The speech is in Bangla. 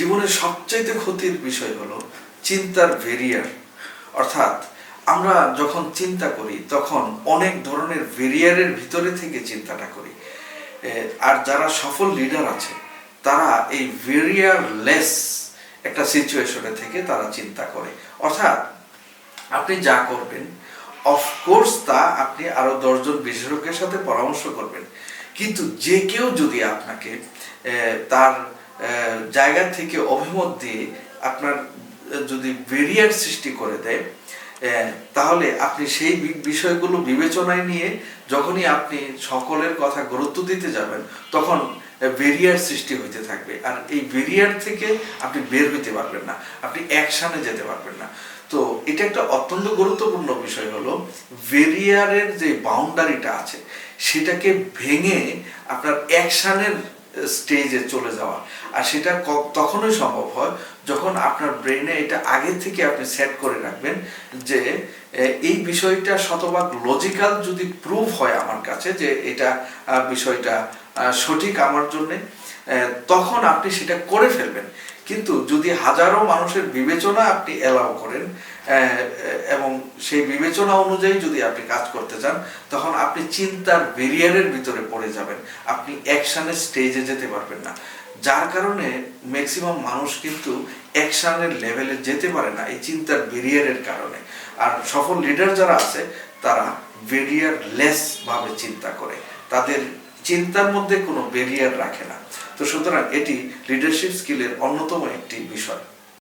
জীবনের সবচাইতে ক্ষতির বিষয় হলো চিন্তার ভেরিয়ার অর্থাৎ আমরা যখন চিন্তা করি, তখন অনেক ধরনের ভেরিয়ারের ভিতরে থেকে চিন্তাটা করি। আর যারা সফল লিডার আছে, তারা এই ভেরিয়ারলেস একটা সিচুয়েশনে থেকে তারা চিন্তা করে। অর্থাৎ আপনি যা করবেন অফকোর্স তা আপনি আরও দশজন বিশেষজ্ঞের সাথে পরামর্শ করবেন। কিন্তু যে কেউ যদি আপনাকে তার জায়গা থেকে অভিমত দিয়ে আপনার যদি ভেরিয়ার সৃষ্টি করে দেয় তাহলে আপনি সেই বিষয়গুলো বিবেচনায় নিয়ে যখনই আপনি সকলের কথা গুরুত্ব দিতে যাবেন, তখন ভেরিয়ার সৃষ্টি হইতে থাকবে। আর এই ভেরিয়ার থেকে আপনি বের হইতে পারবেন না। আপনি অ্যাকশানে যেতে পারবেন না। তো এটা একটা অত্যন্ত গুরুত্বপূর্ণ বিষয় হলো বেরিয়ারের যে বাউন্ডারিটা আছে, সেটাকে ভেঙে আপনার অ্যাকশানের স্টেজে চলে যাওয়া। আর সেটা তখনই সম্ভব হয় যখন আপনার ব্রেনে এটা আগে থেকে আপনি সেট করে রাখবেন যে এই বিষয়টা শতভাগ লজিক্যাল যদি প্রুভ হয় আমার কাছে যে এটা বিষয়টা সঠিক আমার জন্যে তখন আপনি সেটা করে ফেলবেন। কিন্তু যদি হাজারো মানুষের বিবেচনা আপনি এলাও করেন এবং সেই বিবেচনা অনুযায়ী যদি আপনি কাজ করতে চান, তখন আপনি চিন্তার ভেরিয়ারের ভিতরে পড়ে যাবেন। আপনি অ্যাকশনের স্টেজে যেতে পারবেন না। যার কারণে ম্যাক্সিমাম মানুষ কিন্তু অ্যাকশনের লেভেলে যেতে পারে না, এই চিন্তার ভেরিয়ারের কারণে। আর সফল লিডার যারা আছে, তারা ভেরিয়ার লেস ভাবে চিন্তা করে। তাদের চিন্তার মধ্যে কোনো ব্যারিয়ার রাখে না। তো সুতরাং এটি লিডারশিপ স্কিলের অন্যতম একটি বিষয়।